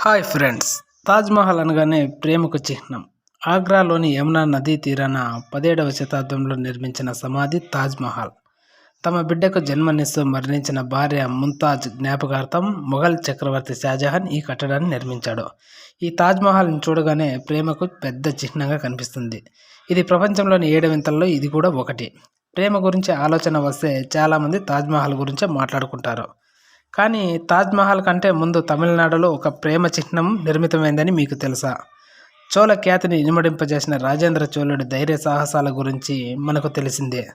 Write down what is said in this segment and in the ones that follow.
Hi friends. Taj Mahal అనగానే ప్రేమకు చిహ్నం. ఆగ్రాలోని యమునా నదీ తీరాన పదిహేడవ శతాబ్దంలో నిర్మించిన సమాధి తాజ్మహల్ తమ బిడ్డకు జన్మనిస్తూ మరణించిన భార్య ముంతాజ్ జ్ఞాపకార్థం మొఘల్ చక్రవర్తి షాజహాన్ ఈ కట్టడాన్ని నిర్మించాడు. ఈ తాజ్మహల్ని చూడగానే ప్రేమకు పెద్ద చిహ్నంగా కనిపిస్తుంది. ఇది ప్రపంచంలోని ఏడు వింతల్లో ఇది కూడా ఒకటి. ప్రేమ గురించి ఆలోచన వస్తే చాలామంది తాజ్మహల్ గురించే మాట్లాడుకుంటారు. కానీ తాజ్మహల్ కంటే ముందు తమిళనాడులో ఒక ప్రేమ చిహ్నం నిర్మితమైందని మీకు తెలుసా? చోళ ఖ్యాతిని ఇనుమడింపజేసిన రాజేంద్ర చోళుడి ధైర్య సాహసాల గురించి మనకు తెలిసిందే.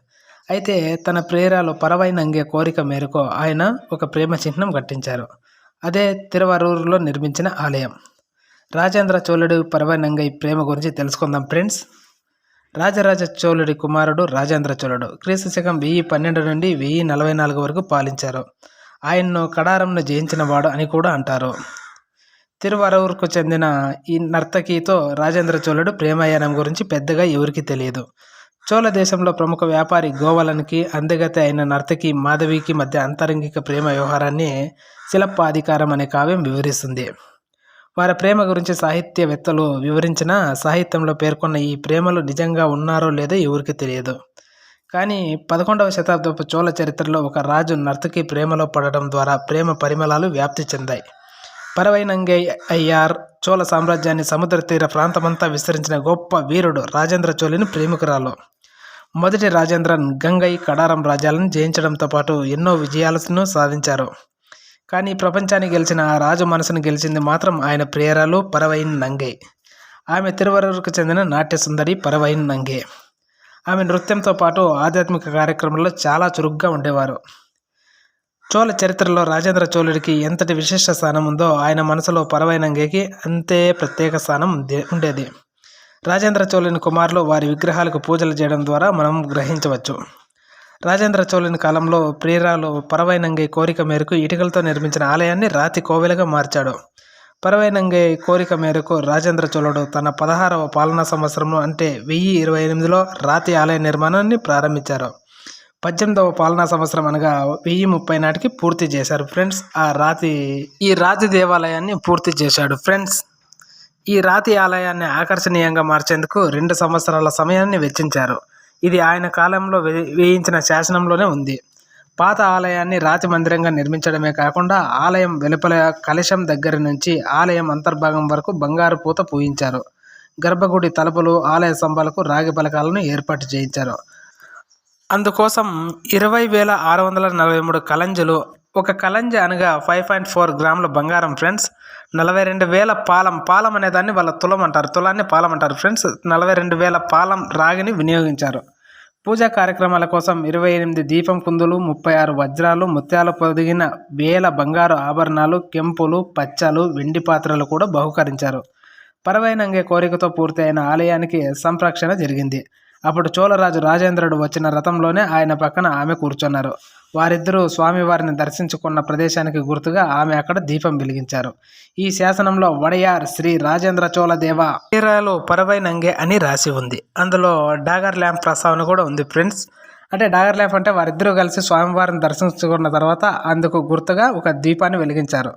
అయితే తన ప్రేరాలు పరవైనంగే కోరిక మేరకు ఆయన ఒక ప్రేమ చిహ్నం కట్టించారు. అదే తిరువరూరులో నిర్మించిన ఆలయం. రాజేంద్ర చోళుడు పరవైనంగై ప్రేమ గురించి తెలుసుకుందాం ఫ్రెండ్స్. రాజరాజ చోళుడి కుమారుడు రాజేంద్ర చోళుడు క్రీస్తు శకం వెయ్యి పన్నెండు నుండి వెయ్యి నలభై నాలుగు వరకు పాలించారు. ఆయన్ను కడారంను జయించిన వాడు అని కూడా అంటారు. తిరువరవూరుకు చెందిన ఈ నర్తకితో రాజేంద్ర చోళుడు ప్రేమయానం గురించి పెద్దగా ఎవరికి తెలియదు. చోళ దేశంలో ప్రముఖ వ్యాపారి గోవలనికి అందగతి అయిన నర్తకి మాధవికి మధ్య అంతరంగిక ప్రేమ వ్యవహారాన్ని శిలప్పాధికారం అనే కావ్యం వివరిస్తుంది. వారి ప్రేమ గురించి సాహిత్యవేత్తలు వివరించిన సాహిత్యంలో పేర్కొన్న ఈ ప్రేమలు నిజంగా ఉన్నారో లేదో ఎవరికి తెలియదు. కానీ పదకొండవ శతాబ్దపు చోళ చరిత్రలో ఒక రాజు నర్తకి ప్రేమలో పడడం ద్వారా ప్రేమ పరిమళాలు వ్యాప్తి చెందాయి. పరవైనంగై అయ్యార్ చోళ సామ్రాజ్యాన్ని సముద్ర తీర ప్రాంతమంతా విస్తరించిన గొప్ప వీరుడు రాజేంద్ర చోళిని ప్రేమికురాలు. మొదటి రాజేంద్రన్ గంగై కడారం రాజ్యాలను జయించడంతో పాటు ఎన్నో విజయాలను సాధించారు. కానీ ప్రపంచాన్ని గెలిచిన ఆ రాజు మనసును గెలిచింది మాత్రం ఆయన ప్రేయరాలు పరవైన్ నంగే ఆమె తిరువరూరుకు చెందిన నాట్య సుందరి పరవైన్ నంగే ఆమె నృత్యంతో పాటు ఆధ్యాత్మిక కార్యక్రమంలో చాలా చురుగ్గా ఉండేవారు. చోళ చరిత్రలో రాజేంద్ర చోళుడికి ఎంతటి విశిష్ట స్థానం ఉందో ఆయన మనసులో పరవైనంగేకి అంతే ప్రత్యేక స్థానం ఉండేది. రాజేంద్ర చోళుని కుమారులు వారి విగ్రహాలకు పూజలు చేయడం ద్వారా మనం గ్రహించవచ్చు. రాజేంద్ర చోళుని కాలంలో ప్రియురాలు పరవైనంగే కోరిక మేరకు ఇటుకలతో నిర్మించిన ఆలయాన్ని రాతి కోవెలుగా మార్చాడు. పరవైనంగే కోరిక మేరకు రాజేంద్ర చోళుడు తన పదహారవ పాలనా సంవత్సరంలో అంటే వెయ్యి ఇరవై ఎనిమిదిలో రాతి ఆలయ నిర్మాణాన్ని ప్రారంభించారు. పద్దెనిమిదవ పాలనా సంవత్సరం అనగా వెయ్యి ముప్పై నాటికి పూర్తి చేశారు. ఫ్రెండ్స్ ఆ రాతి ఈ రాతి దేవాలయాన్ని పూర్తి చేశాడు. ఫ్రెండ్స్ ఈ రాతి ఆలయాన్ని ఆకర్షణీయంగా మార్చేందుకు రెండు సంవత్సరాల సమయాన్ని వెచ్చించారు. ఇది ఆయన కాలంలో వే- వేయించిన శాసనంలోనే ఉంది. పాత ఆలయాన్ని రాతి మందిరంగా నిర్మించడమే కాకుండా ఆలయం వెలుపల కలశం దగ్గర నుంచి ఆలయం అంతర్భాగం వరకు బంగారు పూత పూయించారు. గర్భగుడి తలుపులు ఆలయ స్తంభాలకు రాగి పలకాలను ఏర్పాటు చేయించారు. అందుకోసం ఇరవై వేల ఆరు వందల నలభై మూడు కలంజలు ఒక కలంజ అనగా ఫైవ్ పాయింట్ ఫోర్ గ్రాముల బంగారం ఫ్రెండ్స్ నలభై రెండు వేల పాలం పాలం అనే దాన్ని వాళ్ళ తులం అంటారు. తులాన్ని పాలం అంటారు ఫ్రెండ్స్. నలభై రెండు వేల పాలం రాగిని వినియోగించారు. పూజా కార్యక్రమాల కోసం ఇరవై ఎనిమిది దీపం కుందులు ముప్పై ఆరు వజ్రాలు ముత్యాలు పొదిగిన వేల బంగారు ఆభరణాలు కెంపులు పచ్చలు వెండి పాత్రలు కూడా బహుకరించారు. పరవైనంగే కోరికతో పూర్తయిన ఆలయానికి సంప్రక్షణ జరిగింది. అప్పుడు చోళరాజు రాజేంద్రుడు వచ్చిన రథంలోనే ఆయన పక్కన ఆమె కూర్చున్నారు. వారిద్దరూ స్వామివారిని దర్శించుకున్న ప్రదేశానికి గుర్తుగా ఆమె అక్కడ దీపం వెలిగించారు. ఈ శాసనంలో వడయార్ శ్రీ రాజేంద్ర చోళ దేవ తీరాలు పరవైనంగే అని రాసి ఉంది. అందులో డాగర్ ల్యాంప్ ప్రస్తావన కూడా ఉంది ఫ్రెండ్స్. అంటే డాగర్ ల్యాంప్ అంటే వారిద్దరూ కలిసి స్వామివారిని దర్శించుకున్న తర్వాత అందుకు గుర్తుగా ఒక దీపాన్ని వెలిగించారు.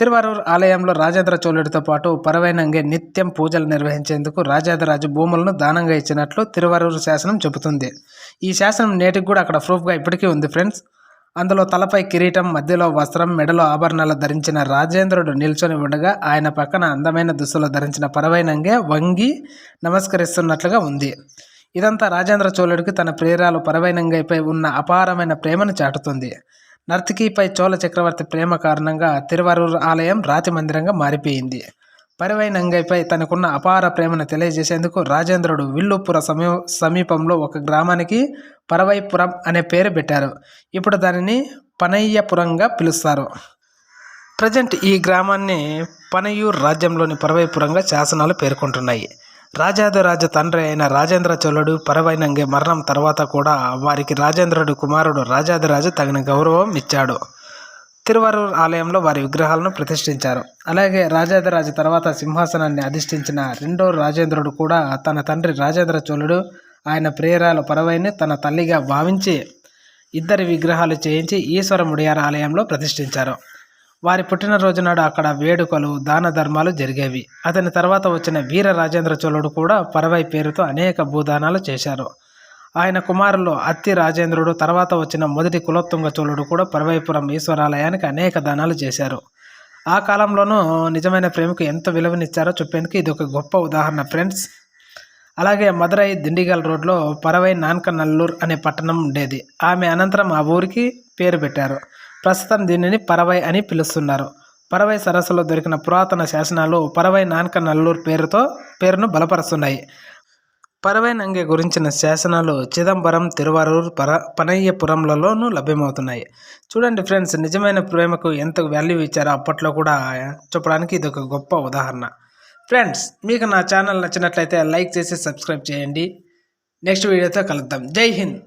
తిరువారూర్ ఆలయంలో రాజేంద్ర చోళుడితో పాటు పరవైనంగే నిత్యం పూజలు నిర్వహించేందుకు రాజేంద్రరాజు భూములను దానంగా ఇచ్చినట్లు తిరువారూరు శాసనం చెబుతుంది. ఈ శాసనం నేటికి కూడా అక్కడ ప్రూఫ్గా ఇప్పటికీ ఉంది ఫ్రెండ్స్. అందులో తలపై కిరీటం మధ్యలో వస్త్రం మెడలో ఆభరణాలు ధరించిన రాజేంద్రుడు నిల్చొని ఉండగా ఆయన పక్కన అందమైన దుస్తులు ధరించిన పరవైనంగే వంగి నమస్కరిస్తున్నట్లుగా ఉంది. ఇదంతా రాజేంద్ర చోళుడికి తన ప్రేరాలు పరవైనంగైపై ఉన్న అపారమైన ప్రేమను చాటుతుంది. నర్తకిపై చోళ చక్రవర్తి ప్రేమ కారణంగా తిరువరూరు ఆలయం రాతి మందిరంగా మారిపోయింది. పరివైనంగైపై తనకున్న అపార ప్రేమను తెలియజేసేందుకు రాజేంద్రుడు విల్లుపుర సమీ సమీపంలో ఒక గ్రామానికి పరవైపురం అనే పేరు పెట్టారు. ఇప్పుడు దానిని పనయ్యపురంగా పిలుస్తారు. ప్రజెంట్ ఈ గ్రామాన్ని పనయూర్ రాజ్యంలోని పరవైపురంగా శాసనాలు పేర్కొంటున్నాయి. రాజాదిరాజ తండ్రి అయిన రాజేంద్ర చోళుడు పరవైనంగే మరణం తర్వాత కూడా వారికి రాజేంద్రుడు కుమారుడు రాజాదిరాజు తగిన గౌరవం ఇచ్చాడు. తిరువరూర్ ఆలయంలో వారి విగ్రహాలను ప్రతిష్ఠించారు. అలాగే రాజాదిరాజు తర్వాత సింహాసనాన్ని అధిష్ఠించిన రెండో రాజేంద్రుడు కూడా తన తండ్రి రాజేంద్ర చోళుడు ఆయన ప్రేరాల పరవైని తన తల్లిగా భావించి ఇద్దరి విగ్రహాలు చేయించి ఈశ్వర ముడియార ఆలయంలో ప్రతిష్ఠించారు. వారి పుట్టినరోజు నాడు అక్కడ వేడుకలు దాన ధర్మాలు జరిగేవి. అతని తర్వాత వచ్చిన వీర రాజేంద్ర చోళుడు కూడా పరవై పేరుతో అనేక భూదానాలు చేశారు. ఆయన కుమారులు అత్తి రాజేంద్రుడు తర్వాత వచ్చిన మొదటి కులోత్తుంగ చోళుడు కూడా పరవైపురం ఈశ్వరాలయానికి అనేక దానాలు చేశారు. ఆ కాలంలోనూ నిజమైన ప్రేమకు ఎంత విలువనిచ్చారో చెప్పేందుకు ఇది ఒక గొప్ప ఉదాహరణ ఫ్రెండ్స్. అలాగే మదురై దిండిగల్ రోడ్లో పరవై నాన్క నల్లూర్ అనే పట్టణం ఉండేది. ఆమె అనంతరం ఆ ఊరికి పేరు పెట్టారు. ప్రస్తుతం దీనిని పరవై అని పిలుస్తున్నారు. పరవై సరస్సులో దొరికిన పురాతన శాసనాలు పరవై నాన్క నల్లూరు పేరుతో పేరును బలపరుస్తున్నాయి. పరవై నంగే గురించిన శాసనాలు చిదంబరం తిరువారూర్ పర పనయ్యపురంలలోనూ లభ్యమవుతున్నాయి. చూడండి ఫ్రెండ్స్ నిజమైన ప్రేమకు ఎంత వాల్యూ ఇచ్చారో అప్పట్లో కూడా చెప్పడానికి ఇది ఒక గొప్ప ఉదాహరణ. ఫ్రెండ్స్ మీకు నా ఛానల్ నచ్చినట్లయితే లైక్ చేసి సబ్స్క్రైబ్ చేయండి. నెక్స్ట్ వీడియోతో కలుద్దాం. జై హింద్!